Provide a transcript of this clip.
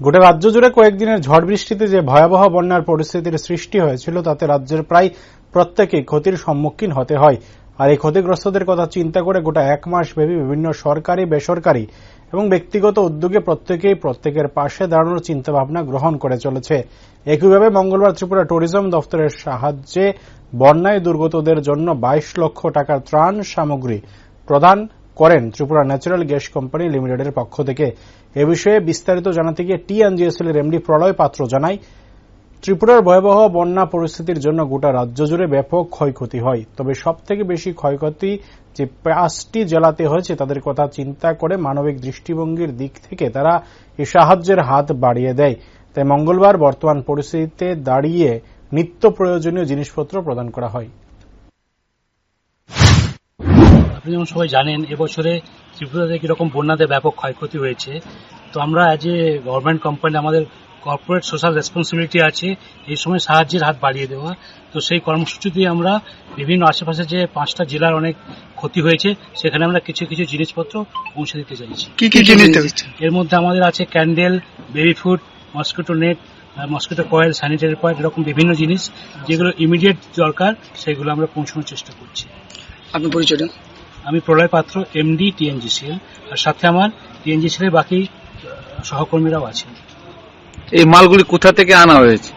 গোটা রাজ্য জুড়ে কয়েকদিনের ঝড় বৃষ্টিতে যে ভয়াবহ বন্যার পরিস্থিতির সৃষ্টি হয়েছিল, তাতে রাজ্যের প্রায় প্রত্যেকেই ক্ষতির সম্মুখীন হতে হয়। আর এই ক্ষতিগ্রস্তদের কথা চিন্তা করে গোটা এক মাস ব্যাপী বিভিন্ন সরকারি, বেসরকারি এবং ব্যক্তিগত উদ্যোগে প্রত্যেকেই প্রত্যেকের পাশে দাঁড়ানোর চিন্তাভাবনা গ্রহণ করে চলেছে। একইভাবে মঙ্গলবার ত্রিপুরা ট্যুরিজম দফতরের সাহায্যে বন্যায় দুর্গতদের জন্য বাইশ লক্ষ টাকার ত্রাণ সামগ্রী প্রদান করেন ত্রিপুরা ন্যাচারাল গ্যাস কোম্পানি লিমিটেডের পক্ষ থেকে। এ বিষয়ে বিস্তারিত জানাতে গিয়ে টিএনজিএসএল এর এমডি প্রলয় পাত্র জানায়, ত্রিপুরার ভয়াবহ বন্যা পরিস্থিতির জন্য গোটা রাজ্য জুড়ে ব্যাপক ক্ষয়ক্ষতি হয়। তবে সব থেকে বেশি ক্ষয়ক্ষতি যে পাঁচটি জেলাতে হয়েছে, তাদের কথা চিন্তা করে মানবিক দৃষ্টিভঙ্গির দিক থেকে তারা এই সাহায্যের হাত বাড়িয়ে দেয়। তাই মঙ্গলবার বর্তমান পরিস্থিতিতে দাঁড়িয়ে নিত্য প্রয়োজনীয় জিনিসপত্র প্রদান করা হয়। আপনি যেমন সবাই জানেন এবছরে ত্রিপুরাতে কীরকম বন্যাতে ব্যাপক ক্ষয়ক্ষতি হয়েছে। তো আমরা অ্যাজ এ গভর্নমেন্ট কোম্পানি আমাদের কর্পোরেট সোশ্যাল রেসপন্সিবিলিটি আছে এই সময় সাহায্যের হাত বাড়িয়ে দেওয়া। তো সেই কর্মসূচিতে আমরা বিভিন্ন আশেপাশে যে পাঁচটা জেলার অনেক ক্ষতি হয়েছে সেখানে আমরা কিছু কিছু জিনিসপত্র পৌঁছে দিতে চাইছি। কি কি জিনিস এর মধ্যে আমাদের আছে candle baby food mosquito net mosquito coil sanitary point এরকম বিভিন্ন জিনিস যেগুলো ইমিডিয়েট দরকার সেগুলো আমরা পৌঁছানোর চেষ্টা করছি। পরিচয়টা? আমি প্রলয় পাত্র এমডি টিএনজিসিএল আর সাথে আমার টিএনজিসিএল বাকি সহকর্মীরাও আছেন। এই মালগুলি কোথা থেকে আনা হয়েছে?